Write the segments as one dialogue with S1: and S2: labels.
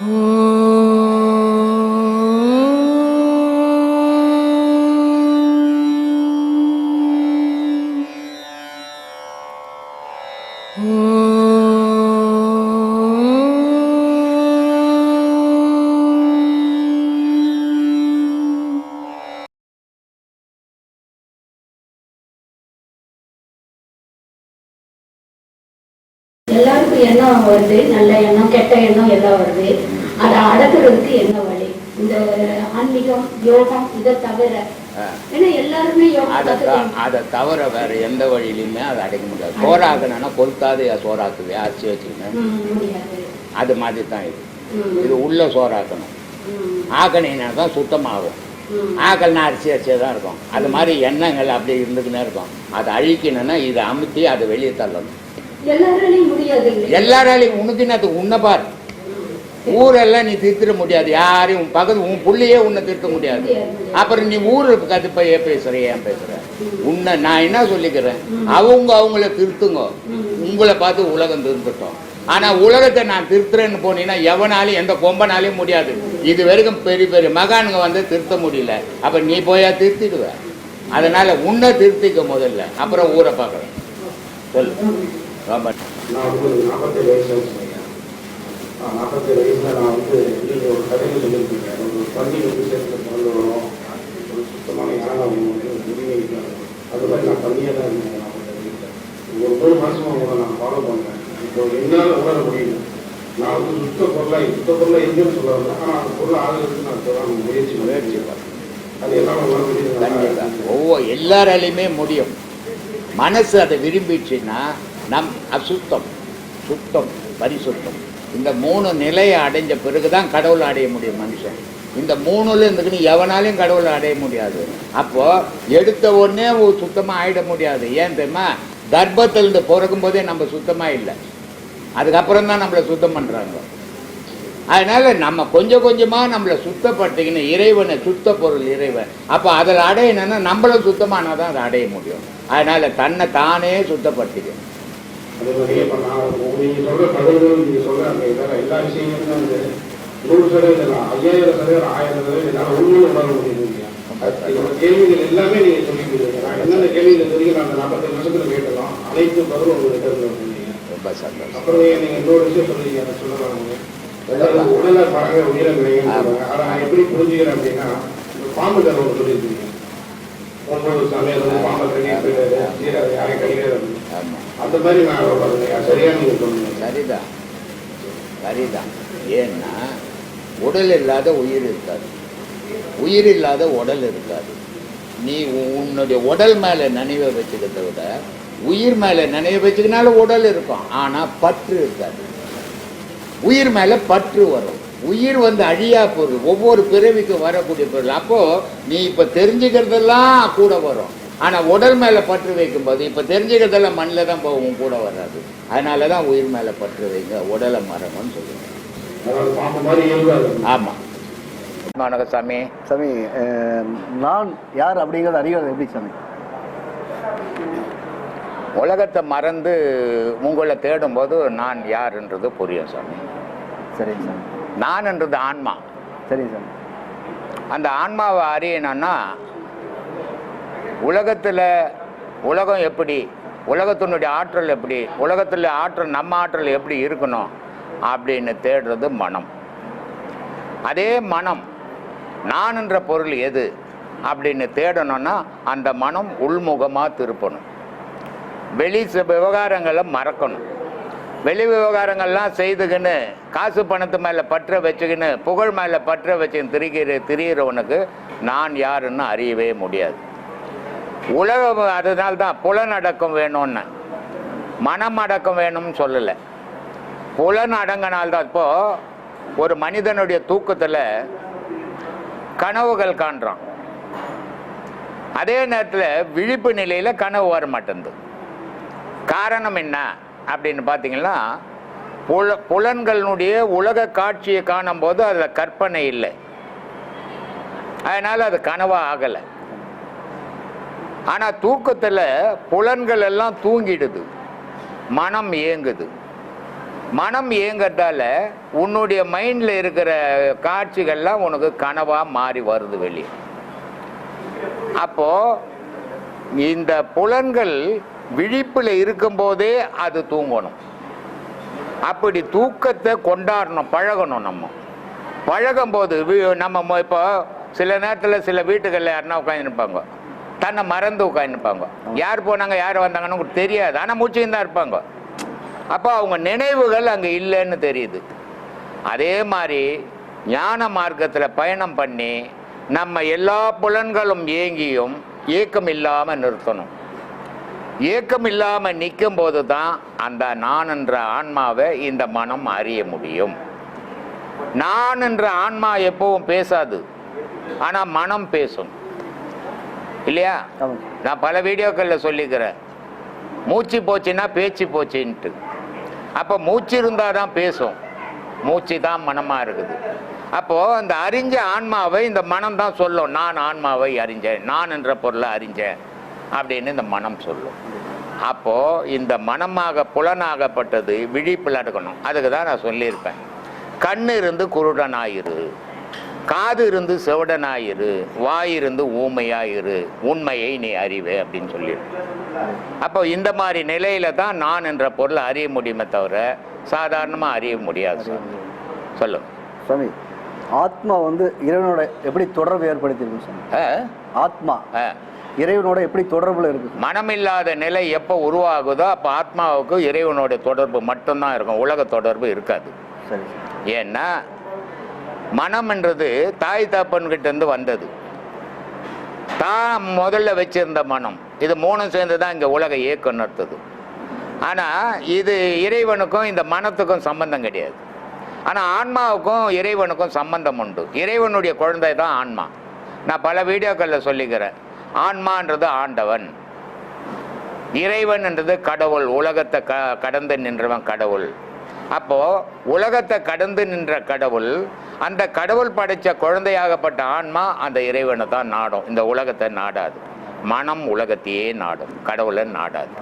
S1: எல்லாருக்கும்
S2: சோறாக்கணும்னா கொளுத்தாது சோறாக்குது அரிசி வச்சுக்கணும் அது மாதிரி தான் இது இது உள்ள சோறாக்கணும். ஆக்கணினா தான் சுத்தமாகும். ஆக்கல்னா அரிசி அரிசியாக தான் இருக்கும். அது மாதிரி எண்ணங்கள் அப்படி இருந்துக்கினே இருக்கும். அதை அழிக்கணும்னா இதை அமுத்தி அதை வெளியே தள்ளணும்.
S1: எல்லாராலையும்
S2: உனக்குன்னு அது உன்னை பார். ஊரெல்லாம் நீ திருத்திட முடியாது. யாரையும் பக்கத்து உன் புள்ளையே உன்னை திருத்த முடியாது. அப்புறம் நீ ஊருக்கு போய் ஏன் பேசுற? ஏன் பேசுற? உன்னை நான் என்ன சொல்லிக்கிறேன்? அவங்க அவங்கள திருத்துங்க. உங்களை பார்த்து உலகம் திருந்துட்டோம். ஆனா உலகத்தை நான் திருத்துறேன்னு போனீங்கன்னா எவனாலையும் எந்த கொம்பனாலையும் முடியாது. இது வரைக்கும் பெரிய பெரிய மகானுங்க வந்து திருத்த முடியல. அப்ப நீ போயா திருத்திடுவ. அதனால உன்னை திருத்திக்க முதல்ல. அப்புறம் ஊரை பார்க்கறேன். சொல்லு. ரொம்ப
S3: நாற்பத்தி வயசு நான் வந்து நீங்கள் ஒரு கதையில் சொல்லியிருக்கீங்க ஒரு பள்ளி வந்து சேர்த்து பிறந்து வரும் முடிவு அது மாதிரி நான் தான் இருந்தேன் ஒரு உங்களை நான் ஃபாலோ இப்போ என்னால் உணர முடியல நான் வந்து சுத்த பொருளாக சுத்த பொருளாக ஆனால் அந்த பொருள் ஆகிறதுக்கு நான் முயற்சி
S2: முயற்சி
S3: அது எல்லாம் உணர
S2: ஒவ்வொரு எல்லாராலையுமே முடியும் மனசு அதை விரும்பிச்சுன்னா நம் அசுத்தம் சுத்தம் பரிசுத்தம். இந்த மூணு நிலையை அடைஞ்ச பிறகுதான் கடவுள் அடைய முடியும் மனுஷன். இந்த மூணுல இருந்துக்குன்னு எவனாலையும் கடவுளை அடைய முடியாது. அப்போ எடுத்த உடனே சுத்தமாக சுத்தமா ஆயிட முடியாது. ஏன் தெரியுமா? கர்ப்பத்திலிருந்து பிறக்கும் போதே நம்ம சுத்தமா இல்லை. அதுக்கப்புறம் தான் நம்மளை சுத்தம் பண்றாங்க. அதனால நம்ம கொஞ்சம் கொஞ்சமா நம்மளை சுத்தப்படுத்திக்கின்னு இறைவனை சுத்த பொருள் இறைவன். அப்போ அதில் அடையணும்னா நம்மளும் சுத்தமானாதான் அதை அடைய முடியும். அதனால தன்னை தானே சுத்தப்படுத்திக்கணும்
S3: அதே மாதிரி இப்போ நான் நீங்கள் சொல்கிற நீங்கள் சொல்கிற அந்த இதெல்லாம் எல்லா விஷயங்களும் வந்து நூறு சதவீதம் இல்லை. ஐயாயிரம் சதவீதம் ஆயிரம் சதவீதம் என்னால் உண்மையை உணர முடியுது. இல்லையா இதோட கேள்விகள் எல்லாமே நீங்கள் சொல்லிக்கிறீங்க நான் என்னென்ன கேள்விகள் தெரியும் அந்த நாற்பத்தஞ்சு வருஷத்தில் கேட்டலாம் அனைத்து பதிலும் உங்களுக்கு
S2: சந்தோஷம்.
S3: அப்புறம் நீங்கள் இன்னொரு விஷயம் சொல்லுவீங்க அதை சொல்லலாம் உடலை பறவை உயிரை விளையும் சொல்லுவாங்க. அதை நான் எப்படி புரிஞ்சுக்கிறேன் அப்படின்னா பாம்பு கதவை சொல்லியிருக்கீங்க. ஒன்பது சமையல் வந்து பாம்பை கடிக்கிறது சீரக யாரை கடிக்கிறது அந்த மாதிரி நான் சரியா நீங்க சொல்லுங்க.
S2: சரிதான். சரிதான். ஏன்னா உடல் இல்லாத உயிர் இருக்காது. உயிர் இல்லாத உடல் இருக்காது. நீ உன்னுடைய உடல் மேலே நினைவை வச்சுக்கிறத விட உயிர் மேலே நினைவை வச்சுக்கினாலும் உடல் இருக்கும். ஆனால் பற்று இருக்காது. உயிர் மேலே பற்று வரும். உயிர் வந்து அழியா பொருள் ஒவ்வொரு பிறவிக்கும் வரக்கூடிய பொருள். அப்போது நீ இப்போ தெரிஞ்சுக்கிறதெல்லாம் கூட வரும். ஆனால் உடல் மேலே பற்று வைக்கும்போது இப்போ தெரிஞ்சுக்கிறதெல்லாம் மண்ணில் தான் போகும் கூட வராது. அதனால தான் உயிர் மேலே பற்று வைங்க உடலை மரம்னு சொல்லுவேன் ஆமாம் வணக்கம் சாமி
S4: சாமி நான் யார் அப்படிங்கிறத அறிகிறது எப்படி சாமி?
S2: உலகத்தை மறந்து உங்களை தேடும்போது நான் யாருன்றது புரியும் சாமி.
S4: சரிங்க சாமி.
S2: நான்ன்றது ஆன்மா.
S4: சரிங்க சாமி.
S2: அந்த ஆன்மாவை அறியணும்னா உலகத்தில் உலகம் எப்படி உலகத்தினுடைய ஆற்றல் எப்படி உலகத்தில் ஆற்றல் நம்ம ஆற்றல் எப்படி இருக்கணும் அப்படின்னு தேடுறது மனம். அதே மனம் நான் என்ற பொருள் எது அப்படின்னு தேடணும்னா அந்த மனம் உள்முகமாக திருப்பணும். வெளி ச- விவகாரங்களை மறக்கணும். வெளி விவகாரங்கள்லாம் செய்துக்கின்னு காசு பணத்து மேலே பற்ற வச்சுக்கின்னு புகழ் மேலே பற்ற வச்சுக்கின்னு திரிகிற திரியிறவனுக்கு நான் யாருன்னு அறியவே முடியாது. உலகம் அதனால்தான் புலனடக்கம் வேணும்னு. மனம் அடக்கம் வேணும்னு சொல்லலை. புலன் அடங்கினால்தான் இப்போ ஒரு மனிதனுடைய தூக்கத்தில் கனவுகள் காண்றான். அதே நேரத்தில் விழிப்பு நிலையில் கனவு வர மாட்டேங்குது காரணம் என்ன அப்படின்னு பார்த்தீங்கன்னா புல புலன்களினுடைய உலக காட்சியை காணும்போது அதில் கற்பனை இல்லை. அதனால் அது கனவாக ஆகலை. ஆனால் தூக்கத்தில் புலன்கள் எல்லாம் தூங்கிடுது. மனம் இயங்குது. மனம் இயங்கறதால உன்னுடைய மைண்டில் இருக்கிற காட்சிகள்லாம் உனக்கு கனவாக மாறி வருது வெளியே. அப்போ இந்த புலன்கள் விழிப்பில் இருக்கும்போதே அது தூங்கணும். அப்படி தூக்கத்தை கொண்டாடணும் பழகணும் நம்ம. பழகும்போது நம்ம இப்போ சில நேரத்தில் சில வீட்டுகளில் யாருன்னா உட்காந்துருப்பாங்க தன்னை மறந்து உட்காந்துருப்பாங்க யார் போனாங்க யார் வந்தாங்கன்னு உங்களுக்கு தெரியாது. ஆனால் மூச்சுன்னு தான் இருப்பாங்க. அப்போ அவங்க நினைவுகள் அங்கே இல்லைன்னு தெரியுது. அதே மாதிரி ஞான மார்க்கத்தில் பயணம் பண்ணி நம்ம எல்லா புலன்களும் ஏங்கியும் ஏக்கம் இல்லாமல் நிறுத்தணும். ஏக்கம் இல்லாமல் நிற்கும் போது தான் அந்த நான் என்ற ஆன்மாவை இந்த மனம் அறிய முடியும். நான் என்ற ஆன்மா எப்பவும் பேசாது. ஆனால் மனம் பேசும். இல்லையா? நான் பல வீடியோக்களில் சொல்லிக்கிறேன். மூச்சு போச்சுன்னா பேச்சு போச்சுன்ட்டு. அப்போ மூச்சு இருந்தால் தான் பேசும். மூச்சு தான் மனமாக இருக்குது. அப்போது அந்த அறிஞ்ச ஆன்மாவை இந்த மனம் தான் சொல்லும். நான் ஆன்மாவை அறிஞ்சேன். நான் என்ற பொருளை அறிஞ்சேன் அப்படின்னு இந்த மனம் சொல்லும். அப்போது இந்த மனமாக புலனாகப்பட்டது விழிப்பில் எடுக்கணும் அதுக்கு தான் நான் சொல்லியிருப்பேன். கண் இருந்து குருடனாயிரு. காது இருந்து செவடனாயிரு. வாயிருந்து ஊமையாயிரு. உண்மையை நீ அறிவே அப்படின்னு சொல்லியிருப்பேன். அப்போ இந்த மாதிரி நிலையில தான் நான் என்ற பொருளை அறிய முடியுமே தவிர சாதாரணமாக அறிய முடியாது சார் சொல்லு.
S4: சுவாமி ஆத்மா வந்து இறைவனோட எப்படி தொடர்பு ஏற்படுத்தியிருக்கு சுவாமி
S2: ஆ?
S4: ஆத்மா. இறைவனோட எப்படி தொடர்புல இருக்கு
S2: மனமில்லாத நிலை எப்போ உருவாகுதோ அப்போ ஆத்மாவுக்கு இறைவனோட தொடர்பு மட்டும்தான் இருக்கும் உலக தொடர்பு இருக்காது.
S4: சரி
S2: ஏன்னா மனம்ன்றது தாய் தப்பன்கிட்ட இருந்து வந்தது. தான் முதல்ல வச்சிருந்த மனம். இது மூணும் சேர்ந்து தான் இங்கே உலக இயக்கம் நடத்துது. ஆனால் இது இறைவனுக்கும் இந்த மனத்துக்கும் சம்பந்தம் கிடையாது. ஆனால் ஆன்மாவுக்கும் இறைவனுக்கும் சம்பந்தம் உண்டு. இறைவனுடைய குழந்தை தான் ஆன்மா. நான் பல வீடியோக்களில் சொல்லிக்கிறேன். ஆன்மான்றது ஆண்டவன். இறைவன்ன்றது கடவுள். உலகத்தை க கடந்து நின்றவன் கடவுள். அப்போது உலகத்தை கடந்து நின்ற கடவுள் அந்த கடவுள் படைத்த குழந்தையாகப்பட்ட ஆன்மா அந்த இறைவனை தான் நாடும். இந்த உலகத்தை நாடாது. மனம் உலகத்தையே நாடும். கடவுளை நாடாது.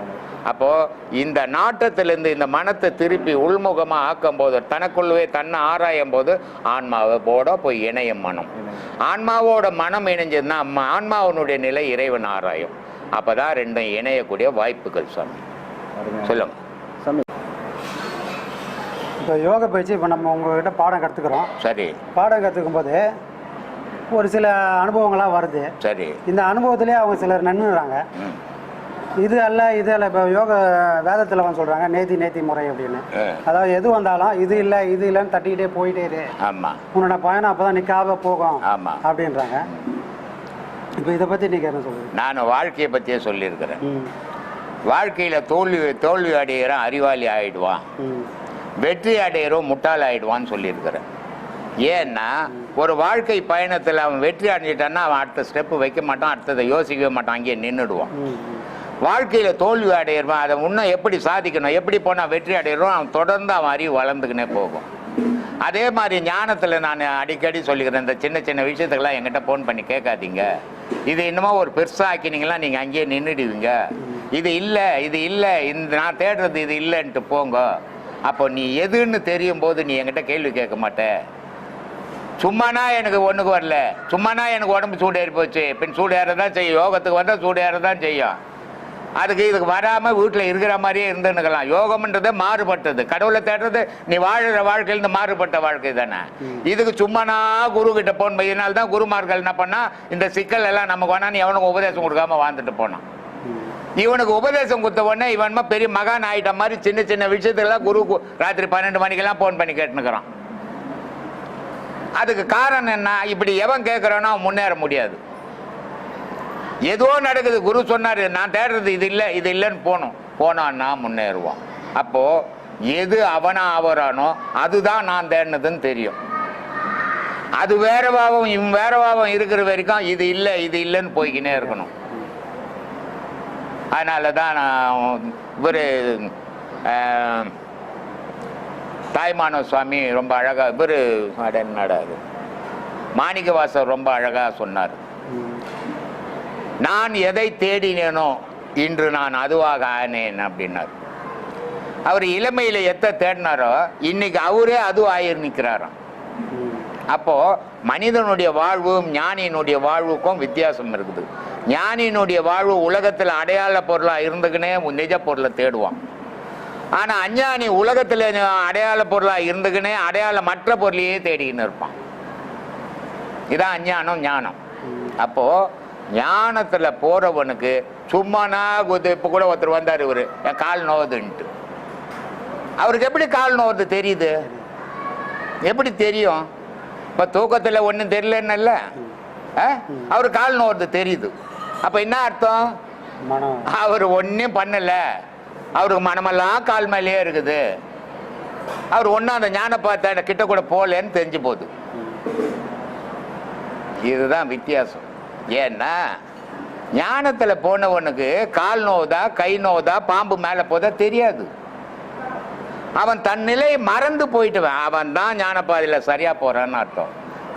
S2: அப்போ இந்த நாட்டத்திலிருந்து இந்த மனத்தை திருப்பி உள்முகமா ஆக்கும் போது தனக்குள்ளவே தன்னை ஆராயும் போது ஆன்மாவை போட போய் இணையும் மனம். ஆன்மாவோட மனம் இணைஞ்சதுன்னா ஆன்மாவனுடைய நிலை இறைவன் ஆராயும். அப்பதான் ரெண்டும் இணையக்கூடிய வாய்ப்புகள் சாமி. சொல்லுங்க.
S5: இப்போ யோக பயிற்சி இப்போ நம்ம உங்ககிட்ட பாடம் கற்றுக்குறோம்
S2: சரி.
S5: பாடம் கற்றுக்கும் போது ஒரு சில அனுபவங்கள்லாம் வருது.
S2: சரி.
S5: இந்த அனுபவத்திலே அவங்க சிலர் நன்னுறாங்க
S2: ம்.
S5: இது அல்ல இது அல்ல இப்போ யோக வேதத்தில் வந்து சொல்கிறாங்க நேத்தி நேத்தி முறை அப்படின்னு. அதாவது எது வந்தாலும் இது இல்லை இது இல்லைன்னு தட்டிக்கிட்டே போயிட்டே இரு.
S2: ஆமா.
S5: உன்னோட பயணம் அப்போ தான் நிற்காம போகும்.
S2: ஆமா.
S5: அப்படின்றாங்க. இப்போ இதை பற்றி நீங்கள் என்ன சொல்லுங்கள்
S2: நான் வாழ்க்கையை பற்றியே சொல்லியிருக்கிறேன். வாழ்க்கையில் தோல்வி தோல்வி அடைகிறவன் அறிவாளி ஆயிடுவான்.
S5: ம்.
S2: வெற்றி அடைகிறவன் முட்டாள் ஆயிடுவான்னு சொல்லியிருக்கிறேன். ஏன்னா ஒரு வாழ்க்கை பயணத்தில் அவன் வெற்றி அடைஞ்சிட்டான்னா அவன் அடுத்த ஸ்டெப்பு வைக்க மாட்டான் அடுத்ததை யோசிக்கவே மாட்டான் அங்கேயே நின்றுடுவான் வாழ்க்கையில் தோல்வி அடையிறவன் அதை இன்னும் எப்படி சாதிக்கணும் எப்படி போனால் வெற்றி அடையிறோம் அவன் தொடர்ந்து அவன் அறிவு வளர்ந்துக்கினே போகும். அதே மாதிரி ஞானத்தில் நான் அடிக்கடி சொல்லிக்கிறேன் இந்த சின்ன சின்ன விஷயத்துக்கெல்லாம் என்கிட்ட ஃபோன் பண்ணி கேட்காதீங்க. இது இன்னுமா ஒரு பெருசாக ஆக்கினீங்களா நீங்கள் அங்கேயே நின்றுடுவீங்க இது இல்லை இது இல்லை இந்த நான் தேடுறது இது இல்லைன்ட்டு போங்க. அப்போ நீ எதுன்னு தெரியும் போது நீ என்கிட்ட கேள்வி கேட்க மாட்ட. சும்மானா எனக்கு ஒன்றுக்கு வரல. சும்மானா எனக்கு உடம்பு சூடு ஏறி போச்சு. பின் சூடு ஏறதான் செய்யும். யோகத்துக்கு வந்தால் சூடு ஏறதான் செய்யும். அதுக்கு இதுக்கு வராமல் வீட்டில் இருக்கிற மாதிரியே இருந்துன்னுக்கலாம். யோகம்ன்றது மாறுபட்டது. கடவுளை தேடுறது நீ வாழுற வாழ்க்கையில் இந்த மாறுபட்ட வாழ்க்கை தானே. இதுக்கு சும்மானா குரு கிட்ட போன் தான் குருமார்கள் என்ன பண்ணா இந்த சிக்கல் எல்லாம் நமக்கு வேணான்னு எவனுக்கு உபதேசம் கொடுக்காம வாழ்ந்துட்டு போனான். இவனுக்கு உபதேசம் கொடுத்த உடனே இவன்மா பெரிய மகான் ஆயிட்ட மாதிரி சின்ன சின்ன விஷயத்துக்கெல்லாம் குரு ராத்திரி பன்னெண்டு மணிக்கெல்லாம் ஃபோன் பண்ணி கேட்டுனுக்குறான் அதுக்கு காரணம் என்ன? இப்படி எவன் கேட்குறானோ முன்னேற முடியாது. ஏதோ நடக்குது. குரு சொன்னார் நான் தேடுறது இது இல்லை இது இல்லைன்னு போகணும். போனான்னா முன்னேறுவான். அப்போது எது அவனா ஆவறானோ அதுதான் நான் தேடினதுன்னு தெரியும். அது வேறவாகவும் இவன் வேற இருக்கிற வரைக்கும் இது இல்லை இது இல்லைன்னு போய்கினே இருக்கணும். அதனால தான் நான் இவர் தாய்மான சுவாமி ரொம்ப அழகாக இவர் என்னடா இது மாணிக்கவாசர் ரொம்ப அழகாக சொன்னார். நான் எதை தேடினேனோ இன்று நான் அதுவாக ஆனேன் அப்படின்னார். அவர் இளமையில எத்தை தேடினாரோ இன்னைக்கு அவரே அதுவும் ஆயிரு நிற்கிறாராம் அப்போ மனிதனுடைய வாழ்வும் ஞானியினுடைய வாழ்வுக்கும் வித்தியாசம் இருக்குது. ஞானியினுடைய வாழ்வு உலகத்தில் அடையாள பொருளாக இருந்துக்கினே நிஜ பொருளை தேடுவான். ஆனா அஞ்ஞானி உலகத்துல அடையாள பொருளா இருந்துக்கினே அடையாள மற்ற பொருளையே தேடிக்கின்னு இருப்பான். இதான் அஞ்ஞானம் ஞானம். அப்போ ஞானத்துல போறவனுக்கு சும்மானா குது இப்ப கூட ஒருத்தர் வந்தார் இவரு. என் கால் நோவுதுன்ட்டு. அவருக்கு எப்படி கால் நோவுது தெரியுது? எப்படி தெரியும்? இப்ப தூக்கத்துல ஒண்ணும் தெரியலன்னு அவர் கால் நோவுது தெரியுது. அப்ப என்ன அர்த்தம்? அவர் ஒன்றும் பண்ணல. அவருக்கு மனமெல்லாம் கால் மேலேயே இருக்குது. அவர் ஒன்றும் அந்த ஞான பார்த்த கிட்ட கூட போகலன்னு தெரிஞ்சு போகுது. இதுதான் வித்தியாசம். ஏன்னா ஞானத்தில் போனவனுக்கு கால் நோவுதா கை நோவுதா பாம்பு மேலே போதா தெரியாது. அவன் தன் நிலையை மறந்து போயிட்டுவன். அவன் தான் ஞானப்பாதையில் சரியாக போகிறான்னு அர்த்தம்.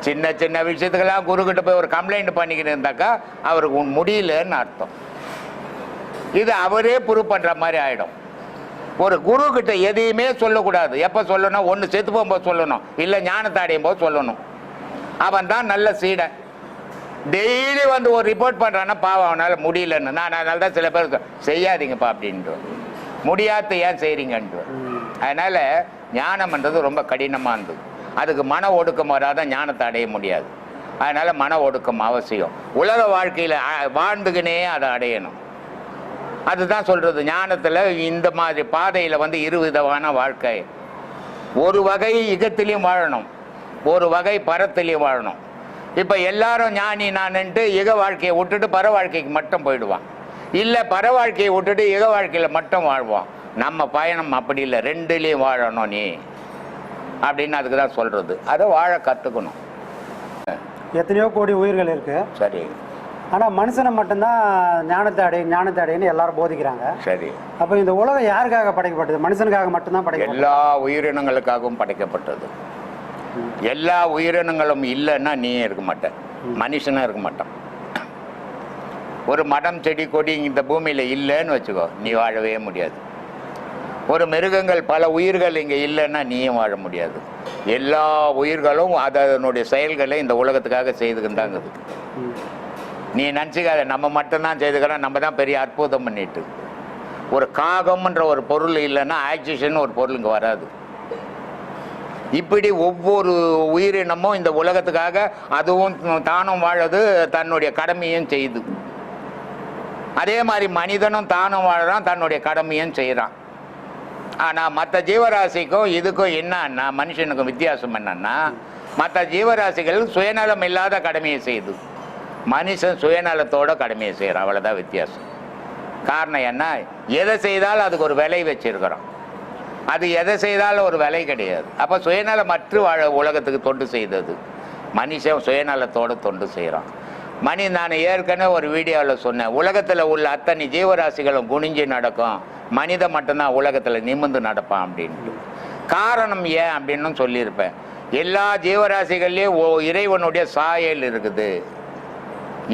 S2: சின்ன சின்ன விஷயத்துக்கெல்லாம் குருக்கிட்ட போய் ஒரு கம்ப்ளைண்ட் பண்ணிக்கிட்டு இருந்தாக்கா அவருக்கு முடியலன்னு அர்த்தம். இது அவரே ப்ரூவ் பண்ணுற மாதிரி ஆகிடும் ஒரு குரு கிட்ட எதையுமே சொல்லக்கூடாது. எப்போ சொல்லணும்? ஒன்று செத்து போகும்போது சொல்லணும். இல்லை ஞானத்தை அடையும் போது சொல்லணும். அவன் தான் நல்ல சீடன் டெய்லி வந்து ஒரு ரிப்போர்ட் பண்ணுறான்னா பாவம் அவனால் முடியலன்னு. நான் அதனால தான் சில பேர் செய்யாதீங்கப்பா அப்படின்ட்டு. முடியாத ஏன் செய்கிறீங்கன்ட்டு அதனால் ஞானம்ன்றது ரொம்ப கடினமானது அதுக்கு மன ஒடுக்கம் வராத ஞானத்தை அடைய முடியாது. அதனால் மன ஒடுக்கம் அவசியம். உலக வாழ்க்கையில் வாழ்ந்துக்கினே அதை அடையணும். அதுதான் சொல்றது. ஞானத்துல இந்த மாதிரி பாதையில வந்து இருவிதமான வாழ்க்கை. ஒரு வகை இகத்திலையும் வாழணும். ஒரு வகை பரத்திலையும் வாழணும். இப்ப எல்லாரும் ஞானி நான்ட்டு இக வாழ்க்கையை விட்டுட்டு பர வாழ்க்கைக்கு மட்டும் போயிடுவான். இல்ல பர வாழ்க்கையை விட்டுட்டு இக வாழ்க்கையில மட்டும் வாழ்வான். நம்ம பயணம் அப்படி இல்லை. ரெண்டுலேயும் வாழணும் நீ. அப்படின்னு அதுக்கு தான் சொல்றது. அதை வாழ கத்துக்கணும்.
S5: எத்தனையோ கோடி உயிர்கள் இருக்கு.
S2: சரி.
S5: ஆனா மனுஷனை மட்டும்தான் ஞானத்தை அடை ஞானத்தை அடையன்னு எல்லாரும் போதிக்கிறாங்க.
S2: சரி.
S5: அப்போ இந்த உலகம் யாருக்காக படைக்கப்பட்டது? மனுஷனுக்காக மட்டும்தான் படைக்கப்பட்டது.
S2: எல்லா உயிரினங்களுக்காகவும் படைக்கப்பட்டது. எல்லா உயிரினங்களும் இல்லைன்னா நீ இருக்க மாட்ட. மனுஷனும் இருக்க மாட்டான். ஒரு மடம் செடி கொடி இந்த பூமியில இல்லைன்னு வச்சுக்கோ நீ வாழவே முடியாது. ஒரு மிருகங்கள் பல உயிர்கள் இங்கே இல்லைன்னா நீயும் வாழ முடியாது. எல்லா உயிர்களும் அதனுடைய செயல்களை இந்த உலகத்துக்காக செய்துக்கிட்டு தான் இருக்குது
S5: ம்.
S2: நீ நினச்சிக்காத நம்ம மட்டும்தான் செய்துக்கிறோம் நம்ம தான் பெரிய அற்புதம் பண்ணிட்டு ஒரு காகம்ன்ற ஒரு பொருள் இல்லைன்னா ஆக்சிஜன் ஒரு பொருள் இங்கே வராது. இப்படி ஒவ்வொரு உயிரினமும் இந்த உலகத்துக்காக அதுவும் தானும் வாழது தன்னுடைய கடமையும் செய்யுது அதே மாதிரி மனிதனும் தானும் வாழறான் தன்னுடைய கடமையும் செய்கிறான் ஆனால் மற்ற ஜீவராசிக்கும் இதுக்கும் என்னன்னா மனுஷனுக்கும் வித்தியாசம் என்னன்னா மற்ற ஜீவராசிகள் சுயநலம் இல்லாத கடமையை செய்யுது மனுஷன் சுயநலத்தோட கடமையை செய்கிறான் அவ்வளோதான் வித்தியாசம். காரணம் என்ன? எதை செய்தாலும் அதுக்கு ஒரு விலை வச்சிருக்கிறோம். அது எதை செய்தாலும் ஒரு விலை கிடையாது. அப்போ மற்ற வாழ உலகத்துக்கு தொண்டு செய்தது. மனுஷன் சுயநலத்தோட தொண்டு செய்கிறான் மணி நான் ஏற்கனவே ஒரு வீடியோவில் சொன்னேன். உலகத்தில் உள்ள அத்தனை ஜீவராசிகளும் குனிஞ்சு நடக்கும். மனிதன் மட்டும்தான் உலகத்தில் நிமிர்ந்து நடப்பான் அப்படின்ட்டு காரணம் ஏன் அப்படின்னு சொல்லியிருப்பேன். எல்லா ஜீவராசிகள்லேயும் ஓ- இறைவனுடைய சாயல் இருக்குது.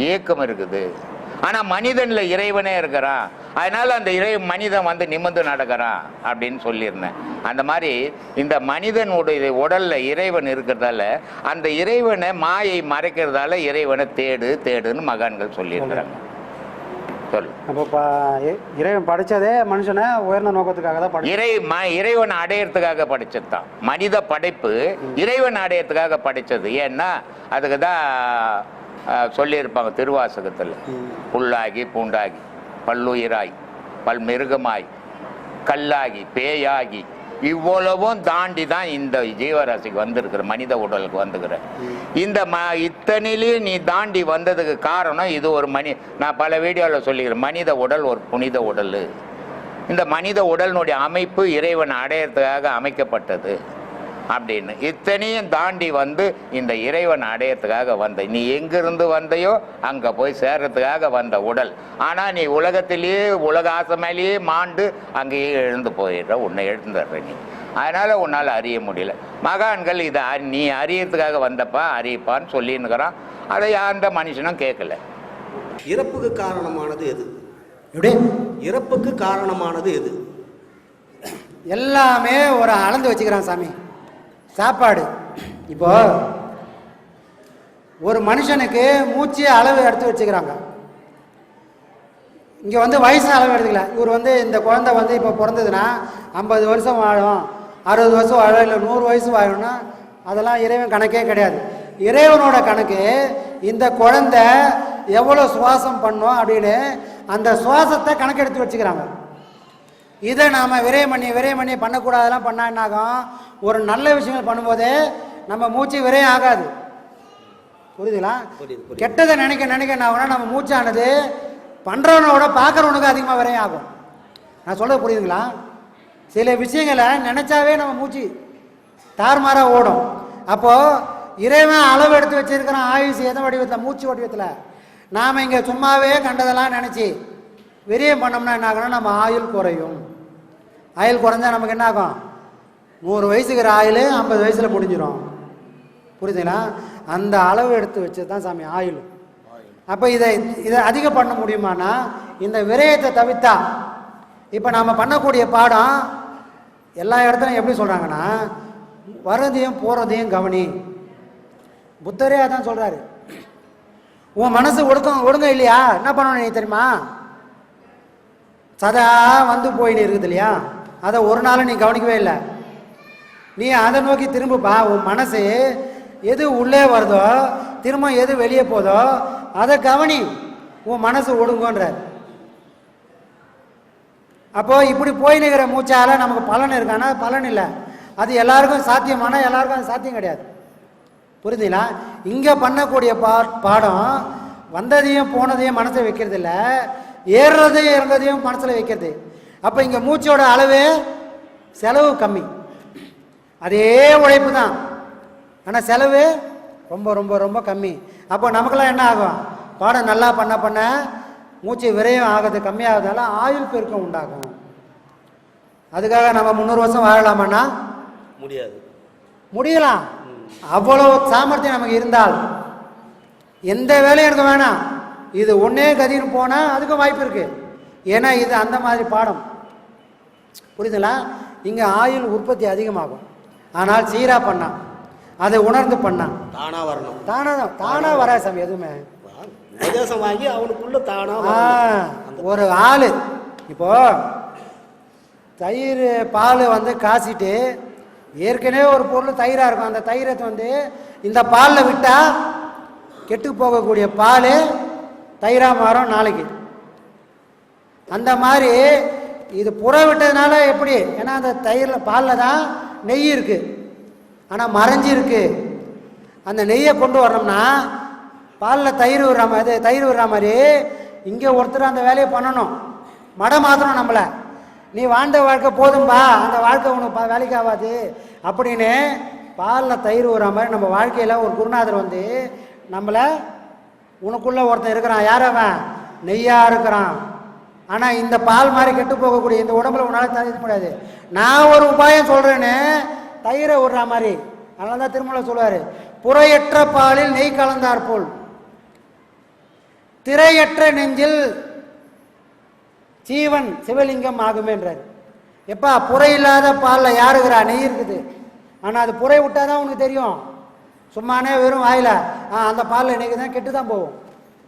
S2: இயக்கம் இருக்குது. ஆனா மனிதன்ல இறைவனே இருக்கிறான் அதனால அந்த இறை மனிதன் வந்து நிமிர்ந்து நடக்கிறான் அப்படின்னு சொல்லியிருந்தேன். அந்த மாதிரி இந்த மனிதனுடைய உடல்ல இறைவன் இருக்கிறதால அந்த இறைவனை மாயை மறைக்கிறதால இறைவனை தேடு தேடுன்னு மகான்கள் சொல்லியிருக்கிறாங்க. சொல்லு.
S5: அப்போ இறைவன் படைச்சதே மனுஷனை உயர்ந்த நோக்கத்துக்காக தான் படை
S2: இறை ம இறைவன் அடையறதுக்காக படைச்சது தான் மனித படைப்பு இறைவன் அடையறதுக்காக படைச்சது. ஏன்னா அதுக்கு தான் சொல்லியிருப்பாங்க திருவாசகத்தில். புல்லாகி பூண்டாகி பல்லுயிராய் பல்மிருகமாய் கல்லாகி பேயாகி இவ்வளவும் தாண்டி தான் இந்த ஜீவராசிக்கு வந்திருக்கிற மனித உடலுக்கு வந்துக்கிற. இந்த ம இத்தனையிலையும் நீ தாண்டி வந்ததுக்கு காரணம் இது ஒரு மனி நான் பல வீடியோவில் சொல்லிக்கிறேன் மனித உடல் ஒரு புனித உடல். இந்த மனித உடலினுடைய அமைப்பு இறைவன் அடையறதுக்காக அமைக்கப்பட்டது. அப்படின்னு இத்தனையும் தாண்டி வந்து இந்த இறைவன் அடையறதுக்காக வந்த நீ எங்கிருந்து வந்தையோ அங்கே போய் சேர்றதுக்காக வந்த உடல். ஆனால் நீ உலகத்திலேயே உலக ஆசை மேலேயே மாண்டு அங்கேயே எழுந்து போயிடுற உன்னை எழுந்துடுற நீ. அதனால் உன்னால் அறிய முடியல. மகான்கள் இதை அறி- நீ அறியறதுக்காக வந்தப்பா அறியப்பான்னு சொல்லின்னுக்கிறான். அதை அந்த மனுஷனும் கேட்கல.
S6: இறப்புக்கு காரணமானது எது?
S5: எப்படி
S6: இறப்புக்கு காரணமானது எது?
S5: எல்லாமே ஒரு அளந்து வச்சுக்கிறான் சாமி. சாப்பாடு. இப்போ ஒரு மனுஷனுக்கு மூச்சு அளவு எடுத்து வச்சுக்கிறாங்க. இங்கே வந்து வயசு அளவு எடுத்துக்கல. இவர் வந்து இந்த குழந்தை வந்து இப்போ பிறந்ததுன்னா ஐம்பது வருஷம் வாழும். அறுபது வருஷம் வாழும் இல்லை நூறு வயசு வாழணும்னா அதெல்லாம் இறைவன் கணக்கே கிடையாது. இறைவனோட கணக்கு இந்த குழந்தை எவ்வளோ சுவாசம் பண்ணும் அப்படின்னு அந்த சுவாசத்தை கணக்கெடுத்து வச்சுக்கிறாங்க. இதை நாம் விரயம் பண்ணி விரயம் பண்ணி பண்ணக்கூடாதெல்லாம் பண்ணா என்ன ஆகும் ஒரு நல்ல விஷயங்கள் பண்ணும்போதே நம்ம மூச்சு விரயம் ஆகாது. புரியுதுங்களா? கெட்டதை நினைக்க நினைக்க என்ன ஆகும்னா நம்ம மூச்சானது பண்ணுறவனோட பார்க்குறவனுக்கு அதிகமாக விரயம் ஆகும். நான் சொல்றது புரியுதுங்களா? சில விஷயங்களை நினச்சாவே நம்ம மூச்சு தாறுமாறாக ஓடும். அப்போது இறைவன் அளவு எடுத்து வச்சிருக்கிறான் ஆயுசு எந்த வடிவத்தில்? மூச்சு வடிவத்தில். நாம் இங்கே சும்மாவே கண்டதெல்லாம் நினச்சி விரயம் பண்ணோம்னா என்ன ஆகும்னா நம்ம ஆயுள் குறையும். ஆயில் குறைஞ்சா நமக்கு என்ன ஆகும்? நூறு வயசுக்கிற ஆயில் ஐம்பது வயசில் முடிஞ்சிடும் புரியுதுங்களா அந்த அளவு எடுத்து வச்சது தான் சாமி ஆயில் அப்போ இதை இதை அதிகம் பண்ண முடியுமானா இந்த விரயத்தை தவிர்த்தா இப்போ நாம் பண்ணக்கூடிய பாடம் எல்லா இடத்துலையும் எப்படி சொல்கிறாங்கன்னா வரதையும் போகிறதையும் கவனி. புத்தரே அதான் சொல்கிறாரு உன் மனசு ஒடுக்கம் ஒடுங்க இல்லையா? என்ன பண்ணணும் நீ தெரியுமா? சதா வந்து போயின்னு இருக்குது இல்லையா? அதை ஒரு நாளும் நீ கவனிக்கவே இல்லை. நீ அதை நோக்கி திரும்புப்பா உன் மனசு எது உள்ளே வருதோ திரும்ப எது வெளியே போதோ அதை கவனி. உன் மனசு ஒடுங்கோன்றார் அப்போ இப்படி போய் நிற்கிற மூச்சால நமக்கு பலன் இருக்கானா பலன் இல்லை. அது எல்லாருக்கும் சாத்தியமானா எல்லாருக்கும் அது சாத்தியம் கிடையாது. புரிஞ்சுங்களா இங்கே பண்ணக்கூடிய பா பாடம் வந்ததையும் போனதையும் மனசில் வைக்கிறது இல்லை ஏறுறதையும் இறந்ததையும் மனசில் வைக்கிறது. அப்போ இங்கே மூச்சோட அளவு செலவு கம்மி. அதே உழைப்பு தான். ஆனால் செலவு ரொம்ப ரொம்ப ரொம்ப கம்மி. அப்போ நமக்கெல்லாம் என்ன ஆகும்? பாடம் நல்லா பண்ண பண்ண மூச்சு விரயம் ஆகுது கம்மியாகிறதுனால ஆயுள் பெருக்கம் உண்டாகும். அதுக்காக நம்ம முந்நூறு வருஷம் வாழலாமான்னா
S6: முடியாது.
S5: முடியலாம் அவ்வளோ சாமர்த்தியம் நமக்கு இருந்தால் எந்த வேலையும் எடுக்க வேணாம். இது ஒன்னே கதின்னு போனால் அதுக்கும் வாய்ப்பு இருக்கு. ஏன்னா இது அந்த மாதிரி பாடம். புரியுதுங்களா? இங்கே ஆயுள் உற்பத்தி அதிகமாகும். ஆனால் சீராக பண்ணான் அதை உணர்ந்து பண்ணான்
S6: தானா வரணும்.
S5: தானாக தானாக வராது சாமி எதுவுமே.
S6: உபதேசம் வாங்கி அவனுக்குள்ள தானா வரணும்.
S5: ஒரு ஆள். இப்போ தயிர் பால் வந்து காசிட்டு ஏற்கனவே ஒரு பொருள் தயிராக இருக்கும். அந்த தயிரை வந்து இந்த பாலில் விட்டால் கெட்டு போகக்கூடிய பால் தயிராக மாறும் நாளைக்கு. அந்த மாதிரி இது புற விட்டதுனால எப்படி? ஏன்னா அந்த தயிரில் பாலில் தான் நெய் இருக்குது ஆனால் மறைஞ்சி இருக்கு. அந்த நெய்யை கொண்டு வரணும்னா பாலில் தயிர் விடுற மாதிரி தயிர் விடுற மாதிரி இங்கே ஒருத்தர் அந்த வேலையை பண்ணணும். மடம் மாற்றணும் நம்மளை. நீ வாழ்ந்த வாழ்க்கை போதும்பா. அந்த வாழ்க்கை உனக்கு வேலைக்கு ஆகாது. அப்படின்னு பாலில் தயிர் விடுற மாதிரி நம்ம வாழ்க்கையில் ஒரு குருநாதர் வந்து நம்மளை உனக்குள்ளே ஒருத்தன் இருக்கிறான். யார் அவன்? நெய்யாக இருக்கிறான். ஆனால் இந்த பால் மாதிரி கெட்டு போகக்கூடிய இந்த உடம்புல உன்னால் தவிர்க்க முடியாது. நான் ஒரு உபாயம் சொல்கிறேன்னு தயிரை விடுற மாதிரி. அதனால தான் திருமலை சொல்லுவார் புறையற்ற பாலில் நெய் கலந்தார் போல். திரையற்ற நெஞ்சில் ஜீவன் சிவலிங்கம் ஆகுமேன்றார். எப்பா புறை இல்லாத பாலில் யாருகிறா நெய் இருக்குது. ஆனால் அது புறை விட்டால் தான் உனக்கு தெரியும். சும்மானே வெறும் வாயில ஆ அந்த பாலில் நெய் தான் கெட்டு தான் போகும்.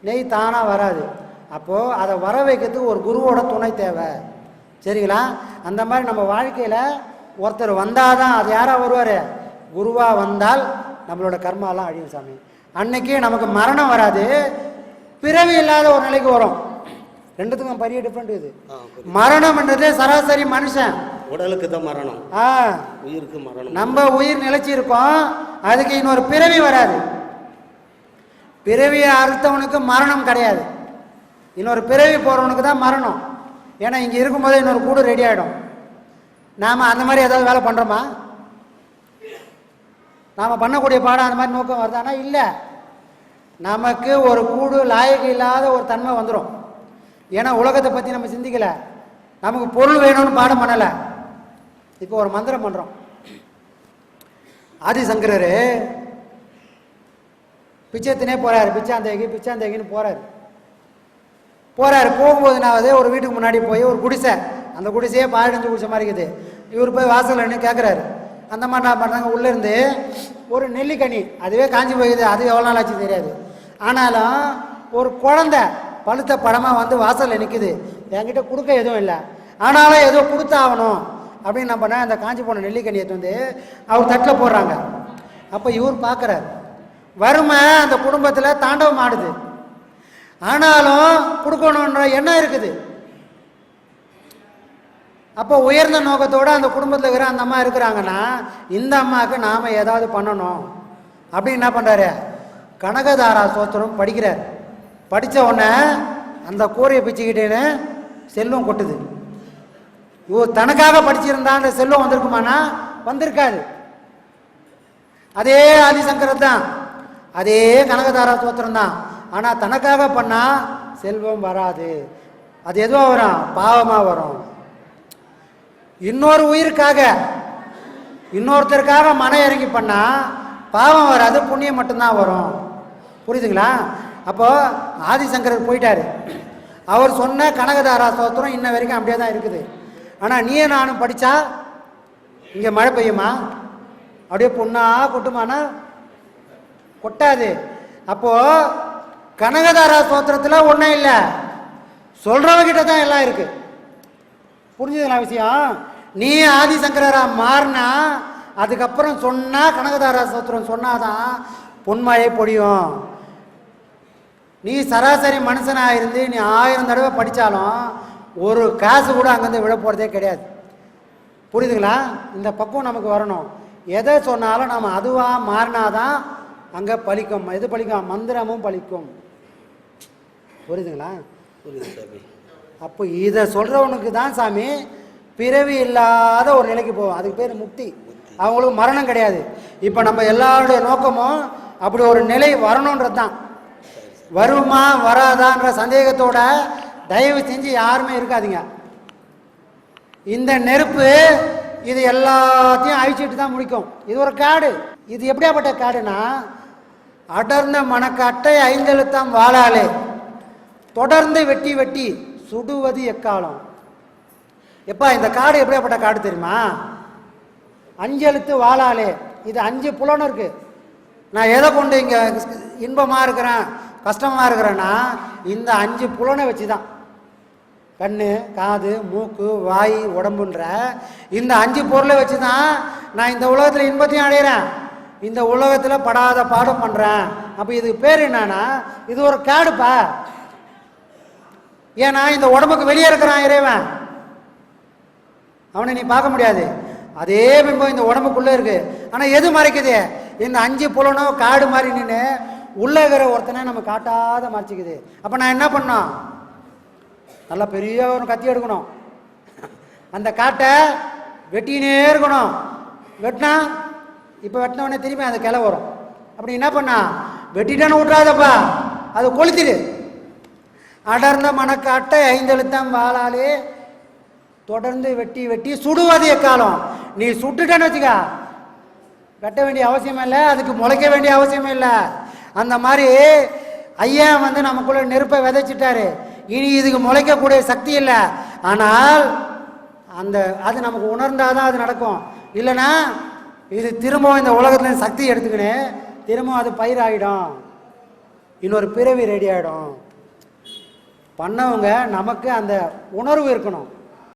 S5: நெய் தானாக வராது. அப்போது அதை வர வைக்கிறதுக்கு ஒரு குருவோட துணை தேவை. சரிங்களா? அந்த மாதிரி நம்ம வாழ்க்கையில் ஒருத்தர் வந்தால் தான் அது யாராக வருவார்? குருவாக வந்தால் நம்மளோட கர்மாலாம் அழியும் சாமி. அன்னைக்கு நமக்கு மரணம் வராது. பிறவி இல்லாத ஒரு நிலைக்கு வரும். ரெண்டுத்துக்கும் பெரிய டிஃப்ரெண்ட் இது. மரணம்ன்றது சராசரி மனுஷன்.
S6: உடலுக்கு தான் மரணம்.
S5: ஆ.
S6: உயிருக்கு மரணம்.
S5: நம்ம உயிர் நிலைச்சி இருக்கோம். அதுக்கு இன்னொரு பிறவி வராது. பிறவியை அறுத்தவனுக்கு மரணம் கிடையாது. இன்னொரு பிறவி போகிறவனுக்கு தான் மரணம். ஏன்னா இங்கே இருக்கும்போதே இன்னொரு கூடு ரெடி ஆகிடும் நாம் அந்த மாதிரி ஏதாவது வேலை பண்ணுறோமா நாம் பண்ணக்கூடிய பாடம் அந்த மாதிரி நோக்கம் வருதானா இல்லை. நமக்கு ஒரு கூடு லாயக்கு இல்லாத ஒரு தன்மை வந்துடும் ஏன்னா உலகத்தை பற்றி நம்ம சிந்திக்கலை. நமக்கு பொருள் வேணும்னு பாடம் பண்ணலை. இப்போ ஒரு மந்திரம் பண்ணுறோம் ஆதிசங்கரர் பிச்சைத்தினே போகிறாரு பிச்சாந்தேகி பிச்சாந்தேகின்னு போகிறாரு போகிறாரு போகும்போது நான் ஒரு வீட்டுக்கு முன்னாடி போய் ஒரு குடிசை. அந்த குடிசையே பாழடைஞ்சு குடிசை மாதிரி இருக்குது. இவர் போய் வாசலில் நின்று கேட்குறாரு அந்த மாதிரி என்ன பண்ணுறாங்க உள்ளேருந்து ஒரு நெல்லிக்கனி. அதுவே காஞ்சி போயிடுது. அது எவ்வளோ நாள் ஆச்சு தெரியாது. ஆனாலும் ஒரு குழந்த பழுத்த படமாக வந்து வாசலில் நிற்குது என்கிட்ட கொடுக்க எதுவும் இல்லை. ஆனாலும் ஏதோ கொடுத்தாகணும் அப்படின்னு நான் பண்ணேன். அந்த காஞ்சி போன நெல்லிக்கனியை வந்து அவர் தட்டில் போடுறாங்க. அப்போ இவர் பார்க்குறாரு வறுமை அந்த குடும்பத்தில் தாண்டவம் ஆடுது. ஆனாலும் கொடுக்கணுன்ற எண்ணம் இருக்குது. அப்போ உயர்ந்த நோக்கத்தோடு அந்த குடும்பத்தில் இருக்கிற அந்த அம்மா இருக்கிறாங்கன்னா இந்த அம்மாவுக்கு நாம் ஏதாவது பண்ணணும். அப்படின்னு என்ன பண்ணுறாரு கனகதாரா சோத்திரம் படிக்கிறார். படித்த உடனே அந்த கூரையை பிச்சுக்கிட்டேன்னு செல்வம் கொட்டுது. இவ தனக்காக படிச்சிருந்தா அந்த செல்வம் வந்திருக்குமானா? வந்திருக்காது. அதே ஆதிசங்கரர் தான். அதே கனகதாரா சோத்திரம் தான். ஆனால் தனக்காக பண்ணால் செல்வம் வராது. அது எதுவாக வரும்? பாவமாக வரும். இன்னொரு உயிருக்காக இன்னொருத்தருக்காக மன இறங்கி பண்ணால் பாவம் வராது புண்ணியம் மட்டும்தான் வரும். புரியுதுங்களா? அப்போது ஆதிசங்கரர் போயிட்டார். அவர் சொன்ன கனகதாரா ஸ்தோத்திரம் இன்ன வரைக்கும் அப்படியே தான் இருக்குது. ஆனால் நீயே நானும் படித்தா இங்கே மழை பெய்யுமா? அப்படியே பொண்ணா கொட்டுமானா? கொட்டாது. அப்போது கனகதாரா ஸ்தோத்திரத்தில் ஒன்றும் இல்லை. சொல்கிறவங்கிட்ட தான் எல்லாம் இருக்குது புரிஞ்சுதுங்களா விஷயம்? நீ ஆதிசங்கரரா மாறினா அதுக்கப்புறம் சொன்னால் கனகதாரா ஸ்தோத்திரம் சொன்னாதான் பொன்மழை பொழியும். நீ சராசரி மனுஷனாக இருந்து நீ ஆயிரம் தடவை படித்தாலும் ஒரு காசு கூட அங்கேருந்து விழ போகிறதே கிடையாது. புரியுதுங்களா? இந்த பக்குவம் நமக்கு வரணும். எதை சொன்னாலும் நம்ம அதுவாக மாறினாதான் அங்கே பலிக்கும். எது பழிக்கும் மந்திரமும் பலிக்கும். புரியுதுங்களா?
S6: புரியுது சாமி
S5: அப்போ இதை சொல்கிறவனுக்கு தான் சாமி பிறவி இல்லாத ஒரு நிலைக்கு போவோம். அதுக்கு பேர் முக்தி. அவங்களுக்கு மரணம் கிடையாது. இப்போ நம்ம எல்லாருடைய நோக்கமும் அப்படி ஒரு நிலை வரணுன்றது தான். வருமா வராதான்ற சந்தேகத்தோட தயவு செஞ்சு யாருமே இருக்காதீங்க. இந்த நெருப்பு இது எல்லாத்தையும் அழிச்சிட்டு தான் முடிக்கும். இது ஒரு காடு. இது எப்படியாப்பட்ட காடுனா அடர்ந்த மணக்காட்டை ஐந்தெழுத்தாம் வாழாலே. தொடர்ந்து வெட்டி வெட்டி சுடுவது எக்காலம்? எப்பா இந்த காடு எப்படியாப்பட்ட காடு தெரியுமா? அஞ்செழுத்து வாழாலே இது அஞ்சு புலனும் இருக்கு. நான் எதை கொண்டு இங்கே இன்பமாக இருக்கிறேன் கஷ்டமாக இருக்கிறேன்னா இந்த அஞ்சு புலனை வச்சு தான் கண்ணு காது மூக்கு வாய் உடம்புன்ற இந்த அஞ்சு பொருளை வச்சு தான் நான் இந்த உலகத்தில் இன்பத்தையும் அடையிறேன். இந்த உலகத்தில் படாத பாடம் பண்ணுறேன் அப்போ இதுக்கு பேர் என்னன்னா இது ஒரு காடுப்பா. ஏன்னா இந்த உடம்புக்கு வெளியே இருக்கிறான் இறைவன். அவனை நீ பார்க்க முடியாது. அதே பிம்பம் இந்த உடம்புக்குள்ளே இருக்கு. ஆனால் எது மறைக்குது? இந்த அஞ்சு புலனோ காடு மாதிரி நின்று உள்ளே இருக்கிற ஒருத்தனை நம்ம காட்டாத மறைச்சிக்குது. அப்போ நான் என்ன பண்ணோம் நல்லா பெரிய ஒரு கத்தி எடுக்கணும். அந்த காட்டை வெட்டினே இருக்கணும். வெட்டினா இப்போ வெட்டினவனே திரும்பி அந்த கிளை வரும். அப்படி என்ன பண்ணா? வெட்டிட்டான்னு விட்றாதப்பா அது கொளுத்திடு. அடர்ந்த மனக்காட்டை ஐந்தெழுத்தாம் வாழாலே தொடர்ந்து வெட்டி வெட்டி சுடுவது எக்காலம்? நீ சுட்டுட்டேன்னு வச்சுக்க. வெட்ட வேண்டிய அவசியம் இல்லை அதுக்கு முளைக்க வேண்டிய அவசியம் இல்லை. அந்த மாதிரி ஐயா வந்து நமக்குள்ள நெருப்பை விதைச்சிட்டாரு. இனி இதுக்கு முளைக்கக்கூடிய சக்தி இல்லை. ஆனால் அந்த அது நமக்கு உணர்ந்தால் தான் அது நடக்கும். இல்லைன்னா இது திரும்பவும் இந்த உலகத்துல சக்தி எடுத்துக்கினு திரும்பவும் அது பயிராகிடும் இன்னொரு பிறவி ரெடி ஆகிடும் பண்ணவங்க நமக்கு அந்த உணர்வு இருக்கணும்.